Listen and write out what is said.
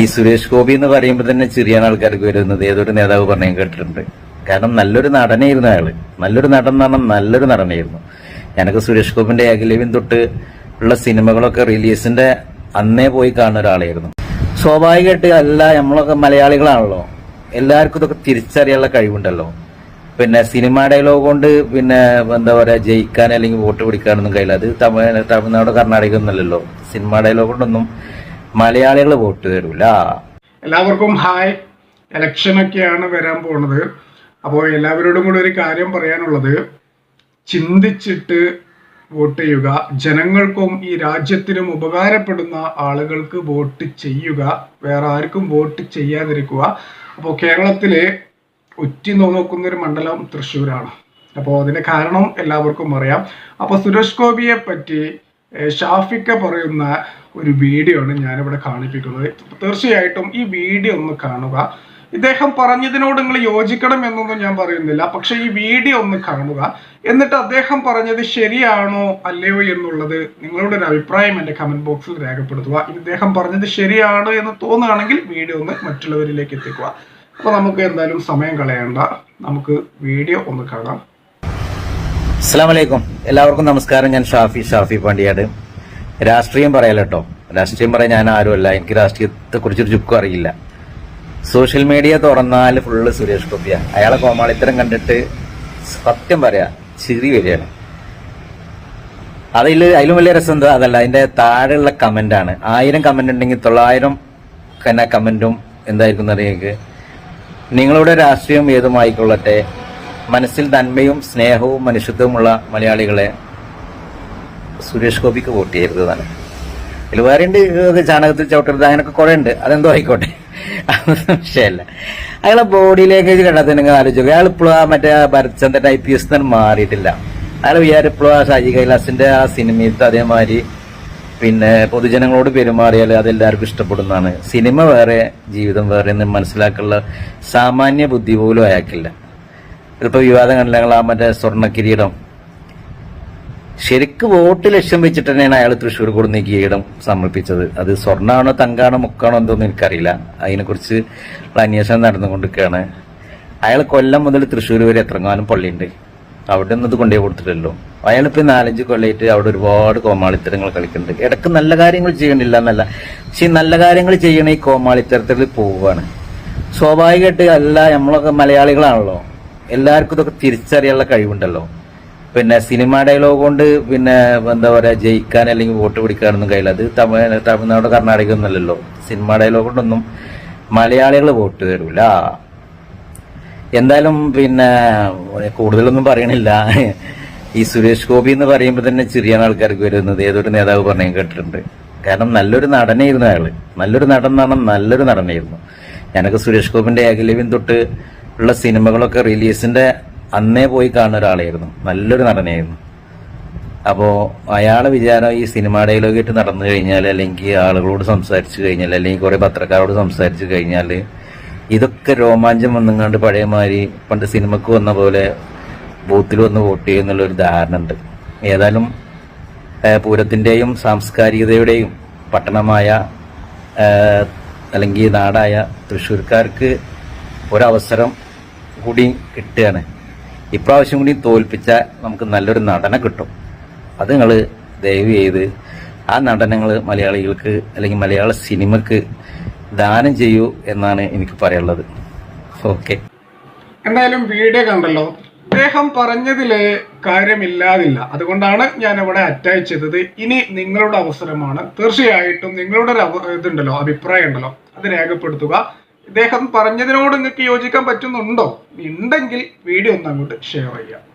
ഈ സുരേഷ് ഗോപി എന്ന് പറയുമ്പോൾ തന്നെ ചെറിയ ആൾക്കാർക്ക് വരുന്നത്. ഏതൊരു നേതാവ് പറഞ്ഞു കേട്ടിട്ടുണ്ട്. കാരണം നല്ലൊരു നടനായിരുന്നു അയാൾ. നല്ലൊരു നടൻ എന്ന് പറഞ്ഞാൽ നല്ലൊരു നടനായിരുന്നു. ഞാനൊക്കെ സുരേഷ് ഗോപിന്റെ ഏകലവ്യം തൊട്ട് ഉള്ള സിനിമകളൊക്കെ റിലീസിന്റെ അന്നേ പോയി കാണുന്ന ഒരാളായിരുന്നു. സ്വാഭാവികമായിട്ട് അല്ല നമ്മളൊക്കെ മലയാളികളാണല്ലോ. എല്ലാവർക്കും ഇതൊക്കെ തിരിച്ചറിയാനുള്ള കഴിവുണ്ടല്ലോ. പിന്നെ സിനിമ ഡയലോഗ് കൊണ്ട് പിന്നെ എന്താ പറയാ ജയിക്കാൻ അല്ലെങ്കിൽ വോട്ട് പിടിക്കാനൊന്നും കഴിയില്ല. അത് തമിഴ് തമിഴ്നാട് കർണാടക അല്ലല്ലോ. സിനിമ ഡയലോഗ് കൊണ്ടൊന്നും മലയാളികൾ വോട്ട് തരൂല. എല്ലാവർക്കും ഹായ്. ഇലക്ഷനൊക്കെയാണ് വരാൻ പോണത്. അപ്പോൾ എല്ലാവരോടും കൂടെ ഒരു കാര്യം പറയാനുള്ളത്. ചിന്തിച്ചിട്ട് വോട്ട് ചെയ്യുക. ജനങ്ങൾക്കും ഈ രാജ്യത്തിനും ഉപകാരപ്പെടുന്ന ആളുകൾക്ക് വോട്ട് ചെയ്യുക. വേറെ ആർക്കും വോട്ട് ചെയ്യാതിരിക്കുക. അപ്പോൾ കേരളത്തിലെ ഉറ്റി നോക്കുന്ന ഒരു മണ്ഡലം തൃശ്ശൂരാണ്. അപ്പോൾ അതിന്റെ കാരണം എല്ലാവർക്കും അറിയാം. അപ്പോൾ സുരേഷ് ഗോപിയെ പറ്റി ഷാഫിക്ക പറയുന്ന ഒരു വീഡിയോ ആണ് ഞാനിവിടെ കാണിപ്പിക്കുന്നത്. തീർച്ചയായിട്ടും ഈ വീഡിയോ ഒന്ന് കാണുക. ഇദ്ദേഹം പറഞ്ഞതിനോട് നിങ്ങൾ യോജിക്കണം എന്നൊന്നും ഞാൻ പറയുന്നില്ല. പക്ഷെ ഈ വീഡിയോ ഒന്ന് കാണുക. എന്നിട്ട് അദ്ദേഹം പറഞ്ഞത് ശരിയാണോ അല്ലയോ എന്നുള്ളത് നിങ്ങളുടെ ഒരു അഭിപ്രായം എന്റെ കമന്റ് ബോക്സിൽ രേഖപ്പെടുത്തുക. ഇദ്ദേഹം പറഞ്ഞത് ശരിയാണ് എന്ന് തോന്നുകയാണെങ്കിൽ വീഡിയോ ഒന്ന് മറ്റുള്ളവരിലേക്ക് എത്തിക്കുക. അപ്പോൾ നമുക്ക് എന്തായാലും സമയം കളയണ്ട. നമുക്ക് വീഡിയോ ഒന്ന് കാണാം. അസ്സാം വലൈക്കും എല്ലാവർക്കും നമസ്കാരം. ഞാൻ ഷാഫി ഷാഫി പാണ്ടിയാട് രാഷ്ട്രീയം പറയാലോ രാഷ്ട്രീയം പറയാൻ ഞാൻ ആരുമല്ല. എനിക്ക് രാഷ്ട്രീയത്തെ കുറിച്ചൊരു ചുക്കും അറിയില്ല. സോഷ്യൽ മീഡിയ തുറന്നാൽ ഫുള്ള് സുരേഷ് ഗോപിയ. അയാളെ കോമാളിത്തരം കണ്ടിട്ട് സത്യം പറയാ ചിരി വരികയാണ്. അതിൽ അതിലും വലിയ രസം എന്താ? അതല്ല അതിന്റെ താഴെയുള്ള കമന്റ് ആണ്. ആയിരം കമന്റ് ഉണ്ടെങ്കിൽ തൊള്ളായിരം കന്നെ കമന്റും എന്തായിരിക്കും അറിയേക്ക് നിങ്ങളുടെ രാഷ്ട്രീയം ഏതുമായിക്കൊള്ളട്ടെ? മനസ്സിൽ നന്മയും സ്നേഹവും മനുഷ്യത്വമുള്ള മലയാളികളെ സുരേഷ് ഗോപിക്ക് വോട്ട് ചെയ്യരുത് തന്നെ ഇതിൽ വേറെ ഉണ്ട്. ചാണകത്തിൽ ചവിട്ടരുത്. അങ്ങനെയൊക്കെ കുറെ ഉണ്ട്. അതെന്തോ ആയിക്കോട്ടെ. സംശയമല്ല അയാളെ ബോഡി ലാംഗ്വേജ് കണ്ടാൽ തന്നെ നിങ്ങൾ ആലോചിക്കുക അയാൾ ഇപ്പോഴും ആ മറ്റേ ഭരചന്ദ്രൻ ഐ പി എസ് മാറിയിട്ടില്ല. അയാൾ വിചാരം ഇപ്പോഴും ആ ഷാജി കൈലാസിന്റെ ആ സിനിമയത്ത് അതേമാതിരി പിന്നെ പൊതുജനങ്ങളോട് പെരുമാറിയാൽ അതെല്ലാവർക്കും ഇഷ്ടപ്പെടുന്നതാണ്. സിനിമ വേറെ ജീവിതം വേറെ എന്ന് മനസ്സിലാക്കാനുള്ള സാമാന്യ ബുദ്ധി പോലും അയാൾക്കില്ല. ഇതിപ്പോ വിവാദം കണ്ടില്ല ഞങ്ങൾ ആ മറ്റേ സ്വർണ കിരീടം. ശരിക്ക് വോട്ട് ലക്ഷ്യം വെച്ചിട്ട് തന്നെയാണ് അയാൾ തൃശ്ശൂർ കൊടുന്ന കിരീടം സമർപ്പിച്ചത്. അത് സ്വർണമാണോ തങ്കാണോ മുക്കാണോ എന്തോന്നും എനിക്കറിയില്ല. അതിനെക്കുറിച്ച് അന്വേഷണം നടന്നുകൊണ്ടിരിക്കുകയാണ്. അയാൾ കൊല്ലം മുതൽ തൃശ്ശൂർ വരെ എത്രങ്ങാനും പള്ളിയുണ്ട്. അവിടെ ഒന്നും ഇത് കൊണ്ടുപോയി കൊടുത്തിട്ടല്ലോ അയാളിപ്പോ നാലഞ്ച് കൊല്ലമായിട്ട് അവിടെ ഒരുപാട് കോമാളിത്തരങ്ങൾ കളിക്കുന്നുണ്ട്. ഇടയ്ക്ക് നല്ല കാര്യങ്ങൾ ചെയ്യണില്ല എന്നല്ല. പക്ഷെ നല്ല കാര്യങ്ങൾ ചെയ്യണ ഈ കോമാളിത്തരത്തിൽ പോവുകയാണ്. സ്വാഭാവികമായിട്ട് അല്ല നമ്മളൊക്കെ മലയാളികളാണല്ലോ. എല്ലാവർക്കും ഇതൊക്കെ തിരിച്ചറിയാനുള്ള കഴിവുണ്ടല്ലോ. പിന്നെ സിനിമ ഡയലോഗ് കൊണ്ട് പിന്നെ എന്താ പറയുക ജയിക്കാൻ അല്ലെങ്കിൽ വോട്ട് പിടിക്കാനൊന്നും കഴിയില്ല. അത് തമിഴ് തമിഴ്നാട് കർണാടക ഒന്നല്ലല്ലോ സിനിമ ഡയലോഗ് കൊണ്ടൊന്നും മലയാളികൾ വോട്ട് തരൂല. എന്തായാലും പിന്നെ കൂടുതലൊന്നും പറയണില്ല. ഈ സുരേഷ് ഗോപി എന്ന് പറയുമ്പോൾ തന്നെ ചെറിയ ആൾക്കാർക്ക് വരുന്നത്. ഏതൊരു നേതാവ് പറഞ്ഞു കേട്ടിട്ടുണ്ട്. കാരണം നല്ലൊരു നടനായിരുന്നു അയാൾ. നല്ലൊരു നടൻ എന്ന് നല്ലൊരു നടനായിരുന്നു. ഞാനൊക്കെ സുരേഷ് ഗോപിന്റെ ഏകലവ്യം തൊട്ട് ഉള്ള സിനിമകളൊക്കെ റിലീസിന്റെ അന്നേ പോയി കാണുന്ന ഒരാളായിരുന്നു. നല്ലൊരു നടനായിരുന്നു. അപ്പോ അയാളെ വിചാരം ഈ സിനിമ ഡയലോഗ് ആയിട്ട് നടന്നു കഴിഞ്ഞാൽ അല്ലെങ്കിൽ ആളുകളോട് സംസാരിച്ചു കഴിഞ്ഞാൽ അല്ലെങ്കിൽ കുറെ പത്രക്കാരോട് സംസാരിച്ചു കഴിഞ്ഞാൽ ഇതൊക്കെ രോമാഞ്ചം വന്നുങ്ങാണ്ട് പഴയമാതിരി പണ്ട് സിനിമക്ക് വന്ന പോലെ ബൂത്തിൽ വന്ന് വോട്ട് ചെയ്യുന്നുള്ളൊരു ധാരണ ഉണ്ട്. ഏതായാലും പൂരത്തിന്റെയും സാംസ്കാരികതയുടെയും പട്ടണമായ അല്ലെങ്കിൽ നാടായ തൃശ്ശൂർക്കാർക്ക് ഒരവസരം കൂടി കിട്ടുകയാണ്. ഇപ്രാവശ്യം കൂടി തോൽപ്പിച്ചാൽ നമുക്ക് നല്ലൊരു നടനെ കിട്ടും. അത് നിങ്ങൾ ദയവ് ചെയ്ത് ആ നടനങ്ങൾ മലയാളികൾക്ക് അല്ലെങ്കിൽ മലയാള സിനിമക്ക് ദാനം ചെയ്യൂ എന്നാണ് എനിക്ക് പറയാനുള്ളത്. ഓക്കെ. എന്തായാലും വീഡിയോ കണ്ടല്ലോ. അദ്ദേഹം പറഞ്ഞതിൽ കാര്യമില്ലാതില്ല. അതുകൊണ്ടാണ് ഞാൻ ഇവിടെ അറ്റാച്ച് ചെയ്തത്. ഇനി നിങ്ങളുടെ അവസരമാണ്. തീർച്ചയായിട്ടും നിങ്ങളുടെ ഒരു ഇതുണ്ടല്ലോ അഭിപ്രായം ഉണ്ടല്ലോ. അത് രേഖപ്പെടുത്തുക. ഇദ്ദേഹം പറഞ്ഞതിനോട് നിങ്ങൾക്ക് യോജിക്കാൻ പറ്റുന്നുണ്ടോ? ഉണ്ടെങ്കിൽ വീഡിയോ ഒന്ന് അങ്ങോട്ട് ഷെയർ ചെയ്യാം.